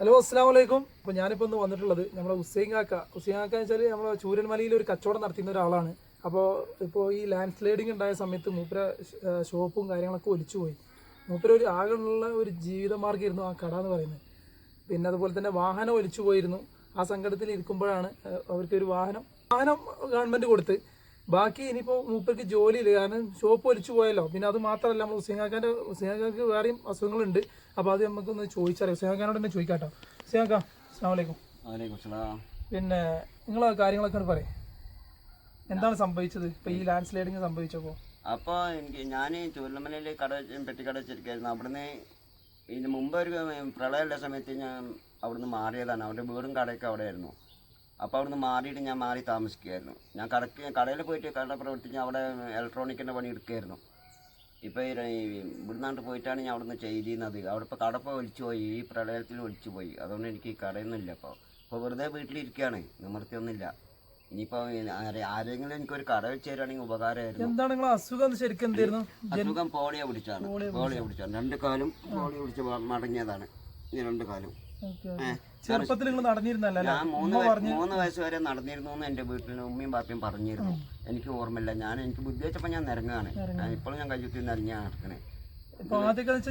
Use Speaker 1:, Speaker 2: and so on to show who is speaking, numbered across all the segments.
Speaker 1: Hello അസ്സാം വലൈക്കും അപ്പോൾ ഞാനിപ്പോൾ ഒന്ന് വന്നിട്ടുള്ളത് നമ്മുടെ ഉസൈങ്ങാക്ക കാക്ക എന്ന് വെച്ചാൽ നമ്മളെ ചൂരന്മലയിൽ ഒരു കച്ചവടം നടത്തുന്ന ഒരാളാണ്. അപ്പോൾ ഇപ്പോൾ ഈ ലാൻഡ് സ്ലൈഡിങ് ഉണ്ടായ സമയത്ത് മൂപ്പര ഷോപ്പും കാര്യങ്ങളൊക്കെ ഒലിച്ചു പോയി. മൂപ്പര ഒരു ആകെയുള്ള ഒരു ജീവിതമാർഗമായിരുന്നു ആ കട എന്ന് പറയുന്നത്. പിന്നെ അതുപോലെ തന്നെ വാഹനം ഒലിച്ചു പോയിരുന്നു. ആ സങ്കടത്തിൽ ഇരിക്കുമ്പോഴാണ് അവർക്ക് ഒരു വാഹനം വാഹനം ഗവൺമെന്റ് കൊടുത്ത്. ബാക്കി ഇനിയിപ്പോൾ മൂപ്പർക്ക് ജോലിയില്ല. കാരണം ഷോപ്പ് ഒലിച്ചു പോയല്ലോ. പിന്നെ അത് മാത്രമല്ല നമ്മൾ ഹുസൈനാക്കാന്റെ ഹുസൈനാക്കാക്ക് വേറെയും അസുഖങ്ങളുണ്ട്. അപ്പോൾ അത് നമുക്കൊന്ന് ചോദിച്ചറിയാം. സിഹാഖാനോട് തന്നെ ചോദിക്കാട്ടോ. വലൈക്കും
Speaker 2: സലാം
Speaker 1: പിന്നെ നിങ്ങൾ കാര്യങ്ങളൊക്കെ പറയും. എന്താണ് സംഭവിച്ചത്? ഇപ്പൊ ഈ ലാൻഡ് സ്ലൈഡിങ് സംഭവിച്ചപ്പോൾ
Speaker 2: അപ്പോൾ എനിക്ക് ഞാൻ ചൂരമലയിൽ കട പെട്ടിക്കട വെച്ചിരിക്കുകയായിരുന്നു അവിടുന്ന് ഇതിന് മുമ്പ് ഒരു പ്രളയമുള്ള സമയത്ത് ഞാൻ അവിടുന്ന് മാറിയതാണ്. അവിടെ വീടും കടയൊക്കെ അവിടെ ആയിരുന്നു അപ്പോൾ അവിടുന്ന് മാറിയിട്ട് ഞാൻ മാറി താമസിക്കുകയായിരുന്നു. ഞാൻ കടക്ക് കടയിൽ പോയിട്ട് കട പ്രവർത്തിച്ച് അവിടെ ഇലക്ട്രോണിക്കിന്റെ പണി എടുക്കുകയായിരുന്നു. ഇപ്പോൾ ഇവിടുന്നാണ്ട് പോയിട്ടാണ് ഞാൻ അവിടുന്ന് ചെയ്തിരുന്നത്. അവിടെ ഇപ്പോൾ കടപ്പ ഒലിച്ചു പോയി ഈ പ്രളയത്തിൽ ഒലിച്ചു പോയി. അതുകൊണ്ട് എനിക്ക് ഈ കടയൊന്നുമില്ല ഇപ്പോൾ ഇപ്പോൾ വെറുതെ വീട്ടിലിരിക്കുകയാണ് നിവർത്തിയൊന്നുമില്ല ഇനിയിപ്പോൾ ആരെ- ആരെങ്കിലും എനിക്കൊരു കട വെച്ച് തരുവാണെങ്കിൽ ഉപകാരമായിരുന്നു.
Speaker 1: എന്താണ് നിങ്ങൾ അസുഖം? ശരിക്കും എന്തായിരുന്നു
Speaker 2: അസുഖം പോളിയോ പിടിച്ചാണ് പോളിയോ പിടിച്ചാണ് രണ്ട് കാലും പോളിയോ പിടിച്ച് മടങ്ങിയതാണ്. ഈ രണ്ട് കാലും.
Speaker 1: ചെറുപ്പത്തിൽ നിങ്ങൾ നടന്നിരുന്നല്ലേ?
Speaker 2: ഞാൻ മൂന്ന് മൂന്ന് വയസ്സ് വരെ നടന്നിരുന്നു എന്ന് എന്റെ വീട്ടിൽ ഉമ്മയും പാപ്പയും പറഞ്ഞിരുന്നു. എനിക്ക് ഓർമ്മയില്ല. ഞാൻ എനിക്ക് ബുദ്ധി വെച്ചപ്പോ ഞാൻ നിരങ്ങാണ് ഇപ്പോഴും ഞാൻ കയ്യുത്തി നിരങ്ങാണ് നടക്കണേ.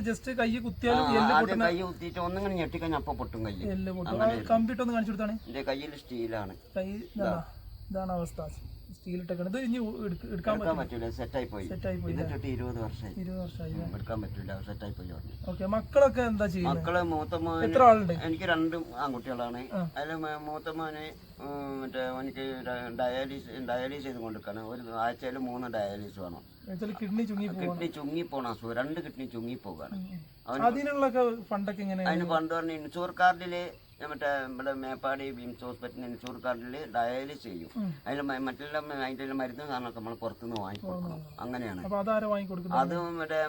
Speaker 1: ജസ്റ്റ് കൈ കുത്തിയാലും
Speaker 2: കൈ കുത്തിയിട്ട് ഒന്നിങ്ങനെ ഞെട്ടിക്കഴിഞ്ഞാൽ അപ്പൊ പൊട്ടും കൈ.
Speaker 1: കമ്പ്യൂട്ടർ ഒന്ന് കാണിച്ചു കൊടുത്താണ്.
Speaker 2: എന്റെ കയ്യിൽ സ്റ്റീലാണ്.
Speaker 1: കൈ ഇതാണ് അവസ്ഥ. സ്റ്റീൽ ഇട്ടേക്കണത്. ഇത് ഇനി എടുക്കാൻ
Speaker 2: പറ്റില്ല. പറ്റൂല. സെറ്റായി പോയി.
Speaker 1: സെറ്റായി പോയി
Speaker 2: ഇരുപത് വർഷമായി.
Speaker 1: ഇരുപത് വർഷമായി
Speaker 2: എടുക്കാൻ പറ്റില്ല സെറ്റായി പോയി
Speaker 1: ഓക്കെ മക്കളൊക്കെ എന്താ ചെയ്യുന്നത്
Speaker 2: മക്കൾ മൂത്ത മോന്
Speaker 1: എത്ര ആളുണ്ട്?
Speaker 2: എനിക്ക് രണ്ടും ആൺകുട്ടികളാണ്. അതിൽ മൂത്ത മോന് മറ്റേ എനിക്ക് ഡയാലിസ് ഡയാലിസ് ചെയ്ത് കൊണ്ടിരിക്കുകയാണ് ഒരു ആഴ്ചയിൽ മൂന്ന് ഡയാലിസ് വേണം.
Speaker 1: കിഡ്നി ചുങ്ങി
Speaker 2: കിഡ്നി ചുങ്ങി പോണ അസുഖം. രണ്ട് കിഡ്നി ചുങ്ങി പോകാണ്
Speaker 1: അതിനുള്ള ഫണ്ടൊക്കെ ഇങ്ങനെ
Speaker 2: അതിന് ഫണ്ട് പറഞ്ഞ ഇൻഷൂർ കാർഡിൽ മറ്റേ ഇവിടെ മേപ്പാടി വിംസ് ഹോസ്പിറ്റലിൽ ഇൻഷൂർ കാർഡിൽ ഡയാലിസ് ചെയ്യും. അതിൽ മറ്റെല്ലാം അതിന്റെ മരുന്ന് സാധനമൊക്കെ നമ്മൾ പുറത്തുനിന്ന് വാങ്ങിക്കൊടുക്കണം അങ്ങനെയാണ്. അത് മറ്റേ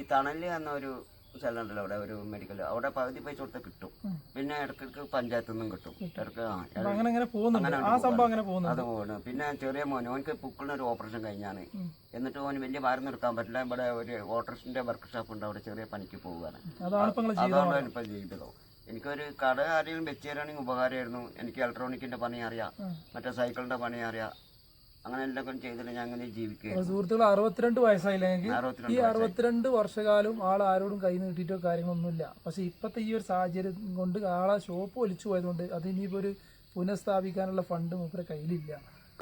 Speaker 2: ഈ തണൽ എന്നൊരു സ്ഥലം അവിടെ ഒരു മെഡിക്കൽ അവിടെ പകുതി പൈസ കൊടുത്ത് കിട്ടും. പിന്നെ ഇടക്കിടക്ക് പഞ്ചായത്തു നിന്നും കിട്ടും. ഇടയ്ക്ക്
Speaker 1: അങ്ങനെ പോകുന്നുണ്ട്.
Speaker 2: അത് പോകുന്നു പിന്നെ ചെറിയ മോൻ ഓനക്ക് പുക്കിളിന് ഒരു ഓപ്പറേഷൻ കഴിഞ്ഞാണ്. എന്നിട്ട് ഓന് വലിയ ഭാരം നിർത്താൻ പറ്റില്ല. ഇവിടെ ഒരു ഓട്ടോറിക്ഷന്റെ വർക്ക്ഷോപ്പ് ഉണ്ട്. അവിടെ ചെറിയ പണിക്ക് പോവുകയാണ്.
Speaker 1: അതാണ് ഇപ്പൊ നിങ്ങൾ ചെയ്തത്.
Speaker 2: അതാണ് ഇപ്പം ജീവിതം എനിക്കൊരു കട ആരെങ്കിലും വെച്ച് തരാണെങ്കിൽ ഉപകാരമായിരുന്നു. എനിക്ക് ഇലക്ട്രോണിക്കിന്റെ പണി അറിയാം. മറ്റേ സൈക്കിളിന്റെ പണി അറിയാം. അങ്ങനെ എല്ലാം ചെയ്തിട്ട് ഞാൻ അങ്ങനെ ജീവിക്കുക
Speaker 1: സുഹൃത്തുക്കൾ അറുപത്തിരണ്ട് വയസ്സായില്ലെങ്കിൽ ഈ
Speaker 2: അറുപത്തിരണ്ട്
Speaker 1: അറുപത്തിരണ്ട് വർഷകാലം ആൾ ആരോടും കൈ നീട്ടിയിട്ടോ കാര്യങ്ങളൊന്നുമില്ല. പക്ഷെ ഇപ്പോഴത്തെ ഈ ഒരു സാഹചര്യം കൊണ്ട് ആളെ ഷോപ്പ് ഒലിച്ചു പോയതുകൊണ്ട് അത് ഇനിയിപ്പോൾ ഒരു പുനഃസ്ഥാപിക്കാനുള്ള ഫണ്ട് മൂപ്പരെ കയ്യിലില്ല.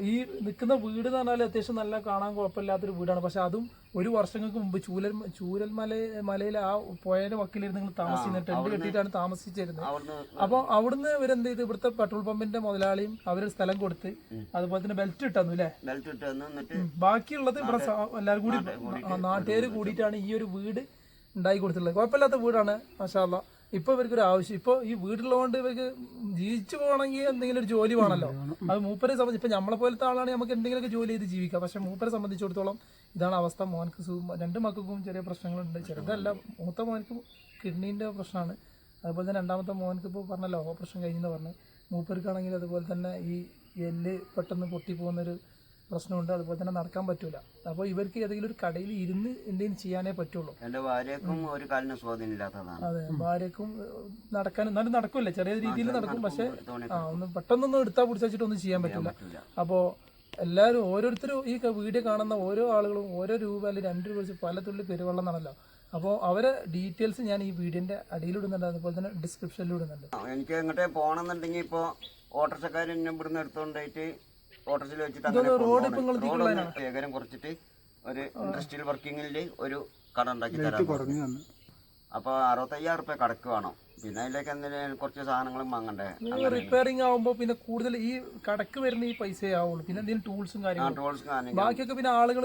Speaker 1: ഈ നിൽക്കുന്ന വീട് എന്ന് പറഞ്ഞാൽ അത്യാവശ്യം നല്ല കാണാൻ കുഴപ്പമില്ലാത്തൊരു വീടാണ്. പക്ഷെ അതും ഒരു വർഷങ്ങൾക്ക് മുമ്പ് ചൂരൽ മല മലയിലെ ആ പുഴയുടെ വക്കിലിരുന്ന് നിങ്ങൾ താമസിക്കുന്നത് ടെന്റ് കെട്ടിയിട്ടാണ് താമസിച്ചിരുന്നത്. അപ്പോൾ അവിടുന്ന് ഇവരെന്ത് ചെയ്ത്? ഇവിടുത്തെ പെട്രോൾ പമ്പിന്റെ മുതലാളിയും അവരൊരു സ്ഥലം കൊടുത്ത് അതുപോലെ തന്നെ ബെൽറ്റ്
Speaker 2: ഇട്ടു അല്ലേ
Speaker 1: ബാക്കിയുള്ളത് ഇവിടെ എല്ലാവരും കൂടി നാട്ടുകാർ കൂടിയിട്ടാണ് ഈ ഒരു വീട് ഉണ്ടാക്കി കൊടുത്തിട്ടുള്ളത്. കുഴപ്പമില്ലാത്ത വീടാണ് മഷാല്ല ഇപ്പൊ ഇവർക്ക് ഒരു ആവശ്യം ഇപ്പൊ ഈ വീട്ടിലുള്ളതുകൊണ്ട് ഇവർക്ക് ജീവിച്ചു പോകണമെങ്കിൽ എന്തെങ്കിലും ഒരു ജോലി വേണമല്ലോ. അത് മൂപ്പരെ സംബന്ധിച്ച് ഇപ്പൊ നമ്മളെ പോലത്തെ ആളാണെങ്കിൽ നമുക്ക് എന്തെങ്കിലുമൊക്കെ ജോലി ചെയ്ത് ജീവിക്കാം. പക്ഷെ മൂപ്പരെ സംബന്ധിച്ചിടത്തോളം ഇതാണ് അവസ്ഥ. മോനക്ക് രണ്ട് മക്കൾക്കും ചെറിയ പ്രശ്നങ്ങളുണ്ട്. ചെറുതല്ല മൂത്ത മോനക്ക് കിഡ്നീന്റെ പ്രശ്നമാണ്. അതുപോലെ തന്നെ രണ്ടാമത്തെ മോനക്ക് ഇപ്പോൾ പറഞ്ഞല്ലോ ഓപ്പറേഷൻ കഴിഞ്ഞെന്ന് പറഞ്ഞു. മൂപ്പർക്കാണെങ്കിൽ അതുപോലെ തന്നെ ഈ എല്ല് പെട്ടെന്ന് പൊട്ടിപ്പോകുന്നൊരു പ്രശ്നമുണ്ട്. അതുപോലെ തന്നെ നടക്കാൻ പറ്റൂല. അപ്പോൾ ഇവർക്ക് ഏതെങ്കിലും ഒരു കടയിൽ ഇരുന്ന് എന്തെങ്കിലും ചെയ്യാനേ പറ്റുള്ളൂ.
Speaker 2: എന്റെ ഭാര്യക്കും ഒരു കാലിന് സ്വാധീനം
Speaker 1: അതെ ഭാര്യക്കും നടക്കാൻ എന്നാലും നടക്കില്ല? ചെറിയ രീതിയിൽ നടക്കും. പക്ഷേ ആ ഒന്ന് പെട്ടെന്നൊന്നും എടുത്താൽ പിടിച്ചൊന്നും ചെയ്യാൻ പറ്റില്ല
Speaker 2: അപ്പോ
Speaker 1: അപ്പോൾ എല്ലാവരും ഓരോരുത്തരും ഈ വീഡിയോ കാണുന്ന ഓരോ ആളുകളും ഓരോ രൂപ അല്ലെങ്കിൽ രണ്ട് രൂപ വെച്ച് പല തുള്ളി പെരുവെള്ളം എന്നാണല്ലോ അപ്പോൾ അവരെ ഡീറ്റെയിൽസ് ഞാൻ ഈ വീഡിയോന്റെ അടിയിലിടുന്നുണ്ട് അതുപോലെ തന്നെ ഡിസ്ക്രിപ്ഷനിൽ ഇടുന്നുണ്ട്.
Speaker 2: എനിക്ക് എങ്ങോട്ടേ പോകണമെന്നുണ്ടെങ്കിൽ ഇപ്പോൾ ഓട്ടോറിക്ഷക്കാർ എന്നെ ഇവിടുന്ന് എടുത്തുകൊണ്ടായിട്ട് ഓട്ടോറിക്ഷയിൽ വെച്ചിട്ട് അങ്ങനെ ഏകരം കുറച്ചിട്ട് ഒരു ഇൻഡസ്ട്രിയൽ വർക്കിങ്ങിൽ ഒരു കട ഉണ്ടാക്കി പറഞ്ഞു. അപ്പോൾ അറുപത്തയ്യായിരം റുപ്യ കടക്ക് വേണം. പിന്നെ അതിലേക്ക് എന്തെങ്കിലും കുറച്ച് സാധനങ്ങളും വാങ്ങണ്ടേ?
Speaker 1: റിപ്പയറിംഗ് ആവുമ്പോൾ പിന്നെ കൂടുതൽ ഈ കടക്ക് വരുന്ന ഈ പൈസ ആവുള്ളൂ. പിന്നെ എന്തെങ്കിലും ടൂൾസും കാര്യങ്ങളും.
Speaker 2: ടൂൾസും കാര്യങ്ങളും.
Speaker 1: ബാക്കിയൊക്കെ പിന്നെ ആളുകൾ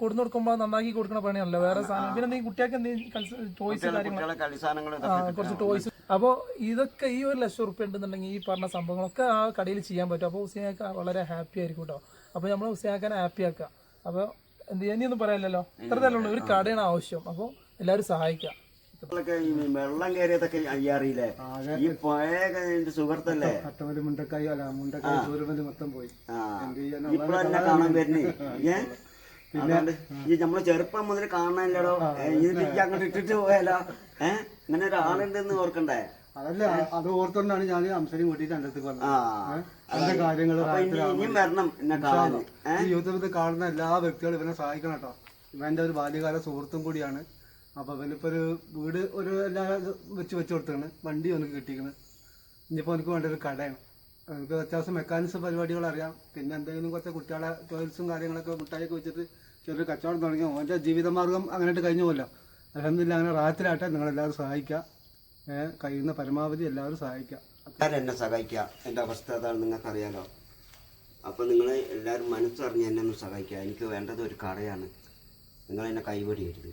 Speaker 1: കൊടുന്നു കൊടുക്കുമ്പോൾ നന്നാക്കി കൊടുക്കണ പണിയല്ല വേറെ സാധനം. പിന്നെ എന്തെങ്കിലും കുട്ടികൾക്ക് എന്തെങ്കിലും ടോയ്സ് കാര്യങ്ങൾ കുറച്ച് ടോയ്സ് അപ്പോൾ ഇതൊക്കെ ഈ ഒരു ലക്ഷം റുപ്യ ഉണ്ടെന്നുണ്ടെങ്കിൽ ഈ പറഞ്ഞ സംഭവങ്ങളൊക്കെ ആ കടയിൽ ചെയ്യാൻ പറ്റും. അപ്പോൾ ഹുസൈനൊക്കെ വളരെ ഹാപ്പി ആയിരിക്കും കേട്ടോ അപ്പോൾ നമ്മൾ ഹുസൈനാക്കാനെ ഹാപ്പി ആക്കുക അപ്പോൾ എന്ത് ഇനിയൊന്നും പറയാനില്ലല്ലോ. ഇത്ര തന്നെ ഉള്ളൂ. ഒരു കടയാണ് ആവശ്യം. അപ്പോൾ എല്ലാവരും സഹായിക്കുക
Speaker 2: ഇതൊക്കെ ഈ വെള്ളം കയറിയതൊക്കെ അയ്യാറിയില്ലേ? ഈ പുഴ സുഹൃത്തല്ലേ?
Speaker 3: അട്ടമൽ മുണ്ടക്കായി അല്ല മുണ്ടക്കായി ചൂരമൽ മൊത്തം പോയി.
Speaker 2: ആ. ഇപ്പോഴെന്നെ കാണാൻ വരുന്നേ? ഏ? അതുകൊണ്ട് ഈ നമ്മൾ ചെറുപ്പം മുതൽ കാണാനില്ലടോ. ഇത് ഈ അങ്ങോട്ട് ഇട്ടിട്ട് പോയാലോ? ഏ? ഇങ്ങനെ ഒരാളുണ്ടെന്ന് ഓർക്കണ്ടേ?
Speaker 3: അതല്ല അത് ഓർത്തോണ്ടാണ് ഞാൻ അംസരി കൂട്ടിയിട്ട് എന്റെ അടുത്ത് പറഞ്ഞത് എന്റെ കാര്യങ്ങൾ യൂട്യൂബിൽ കാണുന്ന എല്ലാ വ്യക്തികളും ഇവനെ സഹായിക്കണം കേട്ടോ. ഇവന്റെ ഒരു ബാല്യകാല സുഹൃത്തും കൂടിയാണ് അപ്പൊ അവനിപ്പോ ഒരു വീട് ഒരു എല്ലാ വെച്ച് വെച്ച് കൊടുത്താണ്. വണ്ടി അവനക്ക് കിട്ടിയിരിക്കുന്നത് ഇനിയിപ്പോ എനിക്ക് വേണ്ട ഒരു കടയാണ്. എനിക്ക് അത്യാവശ്യം മെക്കാനിക്സ് പരിപാടികൾ അറിയാം. പിന്നെ എന്തെങ്കിലും കുറച്ച് കുട്ടികളെ ടോയ്ലറ്റ്സും കാര്യങ്ങളൊക്കെ മുട്ടായൊക്കെ വെച്ചിട്ട് ചെറിയൊരു കച്ചവടം തുടങ്ങി. അവന്റെ ജീവിതമാർഗം അങ്ങനെയായിട്ട് കഴിഞ്ഞു പോലോ അലഹമില്ല അങ്ങനെ റാത്തിലാട്ടെ. നിങ്ങളെല്ലാവരും സഹായിക്കുക. കഴിയുന്ന പരമാവധി എല്ലാവരും സഹായിക്കുക.
Speaker 2: ആരും എന്നെ സഹായിക്കുക? എന്റെ അവസ്ഥ അതാണ് നിങ്ങൾക്ക് അറിയാലോ. അപ്പോൾ നിങ്ങൾ എല്ലാവരും മനസ്സറിഞ്ഞ് എന്നെ ഒന്ന് സഹായിക്കുക. എനിക്ക് വേണ്ടത് ഒരു കടയാണ്. നിങ്ങൾ എന്നെ കൈവടിയരുത്